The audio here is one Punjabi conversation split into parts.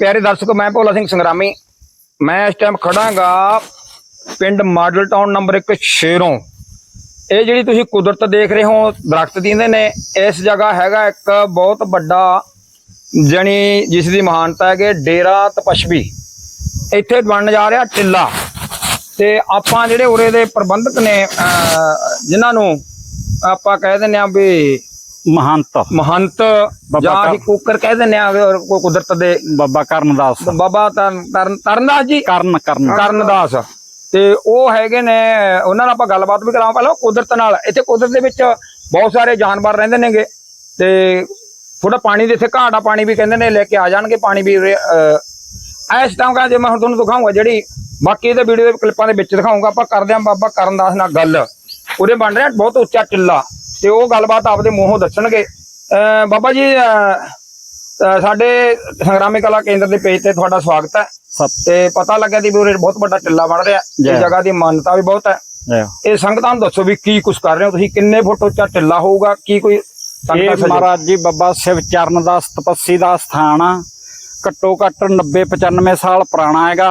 ਪਿਆਰੇ ਦਰਸ਼ਕੋ ਮੈਂ ਭੋਲਾ ਸਿੰਘ ਸੰਗਰਾਮੀ। ਮੈਂ ਇਸ ਟਾਈਮ ਖੜਾਂਗਾ ਪਿੰਡ ਮਾਡਲ ਟਾਊਨ ਨੰਬਰ 1 ਸ਼ੇਰੋਂ। ਇਹ ਜਿਹੜੀ ਤੁਸੀਂ ਕੁਦਰਤ ਦੇਖ ਰਹੇ ਹੋ ਦਰਖਤ ਦੀਂਦੇ ਨੇ ਇਸ ਜਗ੍ਹਾ ਹੈਗਾ ਇੱਕ ਬਹੁਤ ਵੱਡਾ ਜਣੀ ਜਿਸ ਦੀ ਮਹਾਨਤਾ ਹੈਗੇ ਡੇਰਾ ਤਪਸ਼ਵੀ। ਇੱਥੇ ਬਣਨ ਜਾ ਰਿਹਾ ਟਿੱਲਾ। ਤੇ ਆਪਾਂ ਜਿਹੜੇ ਉਰੇ ਦੇ ਪ੍ਰਬੰਧਕ ਨੇ ਅਹ, ਜਿਨ੍ਹਾਂ ਨੂੰ ਆਪਾਂ ਕਹਿ ਦਿੰਦੇ ਆ ਵੀ ਮਹੰਤ। ਮਹੰਤ ਬਾਬਾ ਜਾਂ ਕਾ- ਅਸੀਂ ਕੁੱਕਰ ਕਹਿ ਦਿੰਦੇ ਆ ਔਰ ਕੋਈ ਕੁਦਰਤ ਦੇ ਬਾਬਾ ਕਰਨਦਾਸ। ਬਾਬਾ ਤਰਨ ਤਰਨ ਤਰਨਦਾਸ ਜੀ। ਕਰਨ ਕਰਨ। ਕਰਨਦਾਸ। ਤੇ ਉਹ ਹੈਗੇ ਨੇ ਉਹਨਾਂ ਨਾਲ ਆਪਾਂ ਗੱਲਬਾਤ ਵੀ ਕਰਾਵਾਂ ਪਹਿਲਾਂ ਕੁਦਰਤ ਨਾਲ। ਇੱਥੇ ਕੁਦਰਤ ਦੇ ਵਿੱਚ ਬਹੁਤ ਸਾਰੇ ਜਾਨਵਰ ਰਹਿੰਦੇ ਨੇਗੇ। ਤੇ ਥੋੜਾ ਪਾਣੀ ਦੇ ਇੱਥੇ ਆ ਪਾਣੀ ਵੀ ਕਹਿੰਦੇ ਨੇ ਲੈ ਕੇ ਆ ਜਾਣਗੇ ਪਾਣੀ ਵੀ ਇਸ ਟਾਈਮ ਕਾ ਜੇ ਮੈਂ ਹੁਣ ਤੁਹਾਨੂੰ ਦਿਖਾਉਂਗਾ ਜਿਹੜੀ ਬਾਕੀ ਇਹਦੇ ਵੀਡੀਓ ਦੇ ਕਲਿੱਪਾਂ ਦੇ ਵਿੱਚ ਦਿਖਾਉਂਗਾ। ਆਪਾਂ ਕਰਦੇ ਹਾਂ ਬਾਬਾ ਕਰਨਦਾਸ ਨਾਲ ਗੱਲ। ਉਹਦੇ ਬਣ ਰਿਹਾ ਬਹੁਤ ਉੱਚਾ ਟਿੱਲਾ। ਤੇ ਉਹ ਗੱਲਬਾਤ ਆਪਦੇ ਮੂੰਹੋਂ ਦੱਸਣਗੇ। ਬਾਬਾ ਜੀ ਸਾਡੇ ਸੰਗਰਾਮੀ ਕਲਾ ਕੇਂਦਰ ਦੇ ਪੇਜ ਤੇ ਤੁਹਾਡਾ ਸਵਾਗਤ ਹੈ। ਤੇ ਪਤਾ ਲੱਗਿਆ ਦੀ ਵੀ ਬਹੁਤ ਵੱਡਾ ਟਿੱਲਾ ਬਣ ਰਿਹਾ। ਇਸ। ਜਗ੍ਹਾ ਦੀ ਮਾਨਤਾ ਵੀ ਬਹੁਤ ਹੈ। ਇਹ ਸੰਗਤਾਂ ਨੂੰ ਦੱਸੋ ਵੀ ਕੀ ਕੁਝ ਕਰ ਰਹੇ ਹੋ ਤੁਸੀਂ ਕਿੰਨੇ ਫੁੱਟ ਉੱਚਾ ਟਿੱਲਾ ਹੋਊਗਾ ਕੀ ਕੋਈ ਇਹ ਮਹਾਰਾਜ ਜੀ ਬਾਬਾ ਸ਼ਿਵ ਚਰਨ ਦਾ ਤਪੱਸੀ ਦਾ ਸਥਾਨ ਆ। ਘੱਟੋ ਘੱਟ 90 95 ਸਾਲ ਪੁਰਾਣਾ ਹੈਗਾ।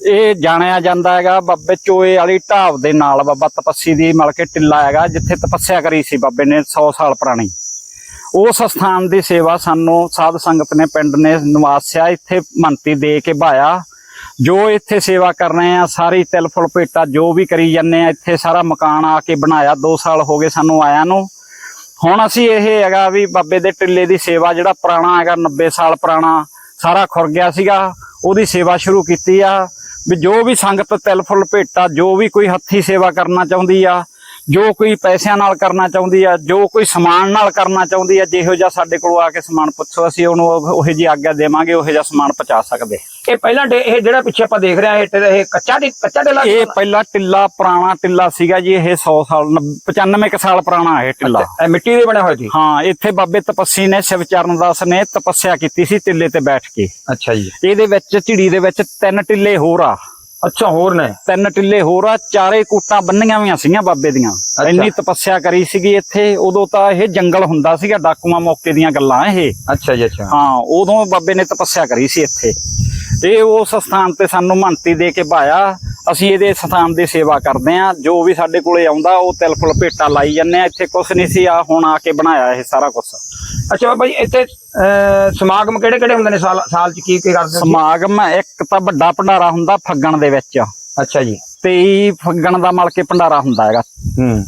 ਇਹ ਜਾਣਿਆ ਜਾਂਦਾ ਹੈਗਾ ਬਾਬੇ ਚੋਏ ਵਾਲੀ ਢਾਬ ਦੇ ਨਾਲ ਬਾਬਾ ਤਪੱਸੀ ਦੀ ਮਲ ਕੇ ਟਿੱਲਾ ਹੈਗਾ, ਜਿੱਥੇ ਤਪੱਸਿਆ ਕਰੀ ਸੀ ਬਾਬੇ ਨੇ 100 ਸਾਲ ਪੁਰਾਣੀ। ਉਸ ਸਥਾਨ ਦੀ ਸੇਵਾ ਸਾਨੂੰ ਸਾਧ ਸੰਗਤ ਨੇ ਪਿੰਡ ਨੇ ਨਿਵਾਸਿਆ, ਇੱਥੇ ਮੰਤੀ ਦੇ ਕੇ ਭਾਇਆ। ਜੋ ਇੱਥੇ ਸੇਵਾ ਕਰ ਰਹੇ ਆ, ਸਾਰੀ ਤਿਲ ਫੁਲ ਭੇਟਾ ਜੋ ਵੀ ਕਰੀ ਜਾਂਦੇ ਆ, ਇੱਥੇ ਸਾਰਾ ਮਕਾਨ ਆ ਕੇ ਬਣਾਇਆ। 2 ਸਾਲ ਹੋ ਗਏ ਸਾਨੂੰ ਆਇਆ ਨੂੰ। ਹੁਣ ਅਸੀਂ ਇਹ ਹੈਗਾ ਵੀ ਬਾਬੇ ਦੇ ਟਿੱਲੇ ਦੀ ਸੇਵਾ ਜਿਹੜਾ ਪੁਰਾਣਾ ਹੈਗਾ 90 ਸਾਲ ਪੁਰਾਣਾ, ਸਾਰਾ ਖੁਰ ਗਿਆ ਸੀਗਾ। ਉਹਦੀ ਸੇਵਾ ਸ਼ੁਰੂ ਕੀਤੀ ਆ। ਵੀ ਜੋ ਵੀ ਸੰਗਤ ਤਿਲ ਫੁੱਲ ਭੇਟਾ, ਜੋ ਵੀ ਕੋਈ ਹੱਥੀ ਸੇਵਾ ਕਰਨਾ ਚਾਹੁੰਦੀ ਆ ਜੋ ਕੋਈ ਪੈਸਿਆਂ ਨਾਲ ਕਰਨਾ ਚਾਹੁੰਦੀ ਆ ਜੋ ਕੋਈ ਸਮਾਨ ਨਾਲ ਕਰਨਾ ਚਾਹੁੰਦੀ ਆ ਜਿਹੋ ਜਿਹਾ ਸਾਡੇ ਕੋਲ ਆ ਕੇ ਸਮਾਨ ਪੁੱਛੋ ਅਸੀਂ ਉਹਨੂੰ ਉਹ- ਜਿਹੀ ਆਗਿਆ ਦੇਵਾਂਗੇ ਉਹੋ ਜਿਹਾ ਸਮਾਨ ਪਹੁੰਚਾ ਸਕਦੇ। ਇਹ ਪਹਿਲਾਂ ਇਹ ਜਿਹੜਾ ਪਿੱਛੇ ਆਪਾਂ ਦੇਖ ਰਹੇ ਇਹ ਇਹ ਕੱਚਾ ਕੱਚਾ ਟਿੱਲਾ ਇਹ ਪਹਿਲਾ ਟਿੱਲਾ ਪੁਰਾਣਾ ਟਿੱਲਾ ਸੀਗਾ ਜੀ ਇਹ 100 ਸਾਲ 95 ਕੁ ਸਾਲ ਪੁਰਾਣਾ ਇਹ ਟਿੱਲਾ ਇਹ ਮਿੱਟੀ ਦੇ ਬਣੇ ਹੋਏ ਸੀ? ਹਾਂ ਇੱਥੇ ਬਾਬੇ ਤਪੱਸੀ ਨੇ ਸ਼ਿਵਚਰਨ ਦਾਸ ਨੇ ਤਪੱਸਿਆ ਕੀਤੀ ਸੀ ਟਿੱਲੇ ਤੇ ਬੈਠ ਕੇ। ਅੱਛਾ ਜੀ। ਇਹਦੇ ਵਿੱਚ ਝਿੜੀ ਦੇ ਵਿੱਚ ਤਿੰਨ ਟਿੱਲੇ ਹੋਰ ਆ। ਅੱਛਾ ਹੋਰ ਨੇ? ਤਿੰਨ ਟਿੱਲੇ ਹੋਰ ਆ ਚਾਰੇ ਕੂਟਾਂ ਬੰਨੀਆਂ ਹੋਈਆਂ ਸੀਗੀਆਂ ਬਾਬੇ ਦੀਆਂ। ਇੰਨੀ ਤਪੱਸਿਆ ਕਰੀ ਸੀਗੀ ਇੱਥੇ ਉਦੋਂ ਤਾਂ ਇਹ ਜੰਗਲ ਹੁੰਦਾ ਸੀਗਾ ਡਾਕੂਆਂ ਮੌਕੇ ਦੀਆਂ ਗੱਲਾਂ ਇਹ। ਅੱਛਾ ਜੀ ਅੱਛਾ। ਹਾਂ ਉਦੋਂ ਬਾਬੇ ਨੇ ਤਪੱਸਿਆ ਕਰੀ ਸੀ ਇੱਥੇ। ਇਹ ਉਸ ਸਥਾਨ ਤੇ ਸਾਨੂੰ ਮੰਨਤੀ ਦੇ ਕੇ ਭਾਇਆ ਅਸੀਂ ਇਹਦੇ ਸਥਾਨ ਦੀ ਸੇਵਾ ਕਰਦੇ ਆ ਜੋ ਵੀ ਸਾਡੇ ਕੋਲੇ ਆਉਂਦਾ ਉਹ ਤਿਲ ਫੁੱਲ ਭੇਟਾ ਲਾਈ ਜੰਨੇ ਆ ਇੱਥੇ ਕੁਛ ਨਹੀਂ ਸੀ ਆ ਹੁਣ ਆ ਕੇ ਬਣਾਇਆ ਇਹ ਸਾਰਾ ਕੁਝ ਅੱਛਾ ਜੀ ਇੱਥੇ ਸਮਾਗਮ ਕਿਹੜੇ ਕਿਹੜੇ ਹੁੰਦੇ ਨੇ ਸਾਲ ਸਾਲ ਚ ਕੀ ਕੀ ਕਰਦੇ ਸਮਾਗਮ ਇੱਕ ਤਾਂ ਵੱਡਾ ਭੰਡਾਰਾ ਹੁੰਦਾ ਫੱਗਣ ਦੇ ਵਿੱਚ। ਅੱਛਾ ਜੀ। 23 ਫੱਗਣ ਦਾ ਮਲ ਕੇ ਭੰਡਾਰਾ ਹੁੰਦਾ ਹੈਗਾ। ਹੂੰ।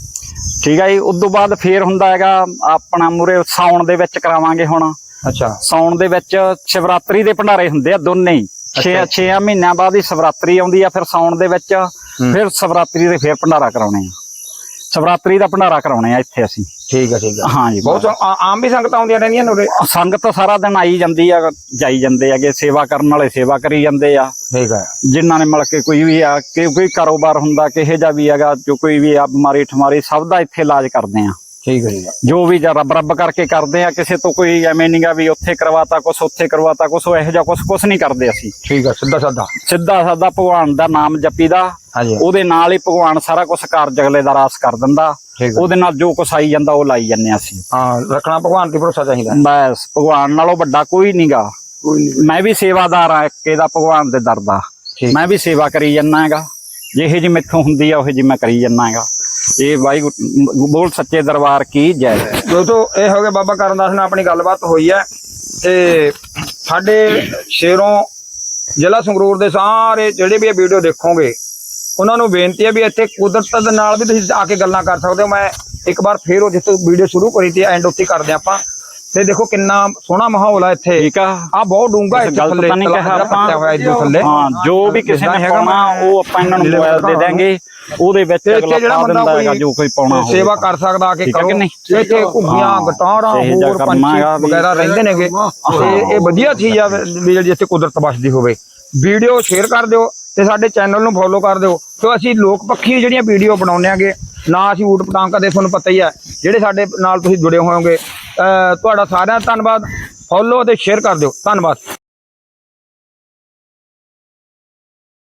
ਠੀਕ ਹੈ ਜੀ ਉਸ ਤੋਂ ਬਾਅਦ ਫੇਰ ਹੁੰਦਾ ਹੈਗਾ ਆਪਣਾ ਮੂਰੇ ਸਾਉਣ ਦੇ ਵਿੱਚ ਕਰਾਵਾਂਗੇ ਹੁਣ। ਅੱਛਾ। ਸਾਉਣ ਦੇ ਵਿੱਚ ਸ਼ਿਵਰਾਤਰੀ ਦੇ ਭੰਡਾਰੇ ਹੁੰਦੇ ਆ ਦੋਨੇ ਹੀ। 6 6 ਮਹੀਨਿਆਂ ਬਾਅਦ ਹੀ ਸ਼ਿਵਰਾਤਰੀ ਆਉਂਦੀ ਆ ਫਿਰ ਸਾਉਣ ਦੇ ਵਿੱਚ। ਫਿਰ ਸ਼ਿਵਰਾਤਰੀ ਦੇ ਫੇਰ ਭੰਡਾਰਾ ਕਰਾਉਣੇ ਆ। ਸ਼ਿਵਰਾਤਰੀ ਦਾ ਭੰਡਾਰਾ ਕਰਾਉਣੇ ਆ ਇੱਥੇ ਅਸੀਂ। ਠੀਕ ਹੈ ਠੀਕ ਹੈ ਹਾਂ ਜੀ ਬਹੁਤ ਆ- ਆਮ ਵੀ ਸੰਗਤਾਂ ਆਉਂਦੀਆਂ ਰਹਿੰਦੀਆਂ ਨੇ ਉਰੇ? ਸੰਗਤ ਸਾਰਾ ਦਿਨ ਆਈ ਜਾਂਦੀ ਆ ਜਾਈ ਜਾਂਦੇ ਆਗੇ ਸੇਵਾ ਕਰਨ ਵਾਲੇ ਸੇਵਾ ਕਰੀ ਜਾਂਦੇ ਆ। ਠੀਕ ਹੈ ਜਿਨ੍ਹਾਂ ਨੇ ਮਿਲ ਕੇ ਕੋਈ ਵੀ ਆ ਕਿ ਕੋਈ ਕਾਰੋਬਾਰ ਹੁੰਦਾ ਕਿਹੇ ਜਿਹਾ ਵੀ ਹੈਗਾ ਜੋ ਕੋਈ ਵੀ ਆ ਬਿਮਾਰੀ ਠਮਾਰੀ ਸਭ ਦਾ ਇੱਥੇ ਇਲਾਜ ਕਰਦੇ ਆ। ਠੀਕ ਹੈ ਹੈ ਜੋ ਵੀ ਜਾਂ ਰੱਬ ਰੱਬ ਕਰਕੇ ਕਰਦੇ ਆ ਕਿਸੇ ਤੋਂ ਕੋਈ ਐਵੇਂ ਨਹੀਂਗਾ ਵੀ ਉੱਥੇ ਕਰਵਾਤਾ ਕੁਛ ਉੱਥੇ ਕਰਵਾਤਾ ਕੁਛ ਉਹ ਇਹੋ ਜਿਹਾ ਕੁਛ ਕੁਛ ਨਹੀਂ ਕਰਦੇ ਅਸੀਂ। ਠੀਕ ਹੈ ਸਿੱਧਾ ਸਾਦਾ। ਸਿੱਧਾ ਸਾਦਾ ਭਗਵਾਨ ਦਾ ਨਾਮ ਜਪੀਦਾ ਉਹਦੇ ਨਾਲ ਹੀ ਭਗਵਾਨ ਸਾਰਾ ਕੁਝ ਕਾਰਜ ਅਗਲੇ ਦਾ ਰਾਸ ਕਰ ਦਿੰਦਾ ਉਹਦੇ ਨਾਲ ਜੋ ਕੁਛ ਆਈ ਜਾਂਦਾ ਉਹ ਲਾਈ ਜੰਨੇ ਅਸੀਂ। ਹਾਂ ਰੱਖਣਾ ਭਗਵਾਨ ਤੇ ਭਰੋਸਾ ਚਾਹੀਦਾ। ਬਸ ਭਗਵਾਨ ਨਾਲੋਂ ਵੱਡਾ ਕੋਈ ਨਹੀਂਗਾ ਕੋਈ ਨਹੀਂ ਮੈਂ ਵੀ ਸੇਵਾਦਾਰ ਆ ਇੱਕ ਇਹਦਾ ਭਗਵਾਨ ਦੇ ਦਰ ਦਾ। ਮੈਂ ਵੀ ਸੇਵਾ ਕਰੀ ਜੰਨਾ ਹੈਗਾ। ਜਿਹੇ ਜੀ ਮੈਥੋਂ ਹੁੰਦੀ ਆ ਉਹ ਜੀ ਮੈਂ ਕਰੀ ਜੰਨਾ ਹੈਗਾ। ਇਹ ਵਾਹਿਗੁਰੂ, ਬੋਲ ਸੱਚੇ ਦਰਬਾਰ ਕੀ ਜੈ। ਦੋਸਤੋ, ਇਹ ਹੋ ਗਿਆ ਬਾਬਾ ਕਰਨਦਾਸ ਨਾਲ ਆਪਣੀ ਗੱਲਬਾਤ ਹੋਈ ਹੈ। ਤੇ ਸਾਡੇ ਸ਼ੇਰੋਂ ਜ਼ਿਲ੍ਹਾ ਸੰਗਰੂਰ ਦੇ ਸਾਰੇ ਜਿਹੜੇ ਵੀ ਇਹ ਵੀਡੀਓ ਦੇਖੋਗੇ, ਉਹਨਾਂ ਨੂੰ ਬੇਨਤੀ ਹੈ ਵੀ ਇੱਥੇ ਕੁਦਰਤ ਦੇ ਨਾਲ ਵੀ ਤੁਸੀਂ ਆ ਕੇ ਗੱਲਾਂ ਕਰ ਸਕਦੇ ਹੋ। ਮੈਂ ਇੱਕ ਵਾਰ ਫੇਰ ਉਹ ਜਿੱਥੋਂ ਵੀਡੀਓ ਸ਼ੁਰੂ ਕਰੀ ਤੇ ਐਂਡ ਉੱਥੇ ਕਰਦੇ ਆਪਾਂ। ਤੇ ਦੇਖੋ ਕਿੰਨਾ ਸੋਹਣਾ ਮਾਹੌਲ ਆ ਇੱਥੇ। ਠੀਕ ਆ। ਆ ਬਹੁਤ ਡੂੰਗਾ ਇੱਥੇ ਗਲਤ ਥੱਲੇ ਤਾਂ ਨਹੀਂ ਕਿਹਾ ਥੱਲੇ। ਹਾਂ ਜੋ ਵੀ ਕਿਸੇ ਨੇ ਹੈਗਾ ਪਾਉਣਾ ਉਹ ਆਪਾਂ ਇਹਨਾਂ ਨੂੰ ਮੋਬਾਈਲ ਦੇ ਦਾਂਗੇ ਉਹਦੇ ਵਿੱਚ ਅਗਲਾ ਜਿਹੜਾ ਪਾ ਬੰਦਾ ਦਿੰਦਾ ਹੈਗਾ ਕੋਈ ਜੋ ਕੋਈ ਪਾਉਣਾ ਹੋਵੇ। ਸੇਵਾ ਕਰ ਸਕਦਾ ਆ ਕੇ ਕਰੋ? ਇੱਥੇ ਘੁੱਗੀਆਂ ਹਾਂ, ਗਟਾਰਾਂ ਹੋਰ ਪੰਛੀ ਵਗੈਰਾ ਰਹਿੰਦੇ ਨੇਗੇ। ਤੇ ਇਹ ਵਧੀਆ ਚੀਜ਼ ਆ ਵੀ ਜਿਹੜੀ ਇੱਥੇ ਕੁਦਰਤ ਵਸਦੀ ਹੋਵੇ। ਵੀਡੀਓ ਸ਼ੇਅਰ ਕਰ ਦਿਓ ਤੇ ਸਾਡੇ ਚੈਨਲ ਨੂੰ ਫੋਲੋ ਕਰ ਦਿਓ। ਤੇ ਅਸੀਂ ਲੋਕ ਪੱਖੀ ਜਿਹੜੀਆਂ ਵੀਡੀਓ ਬਣਾਉਂਦੇ ਆਗੇ ਨਾ ਅਸੀਂ ਊਟ ਪਟਾਂਗ ਕਦੇ ਤੁਹਾਨੂੰ ਪਤਾ ਹੀ ਹੈ ਜਿਹੜੇ ਸਾਡੇ ਨਾਲ ਤੁਸੀਂ ਜੁੜੇ ਹੋਵੋਗੇ ਤੁਹਾਡਾ ਸਾਰਿਆਂ ਦਾ ਧੰਨਵਾਦ। ਫੋਲੋ ਅਤੇ ਸ਼ੇਅਰ ਕਰ ਦਿਓ। ਧੰਨਵਾਦ।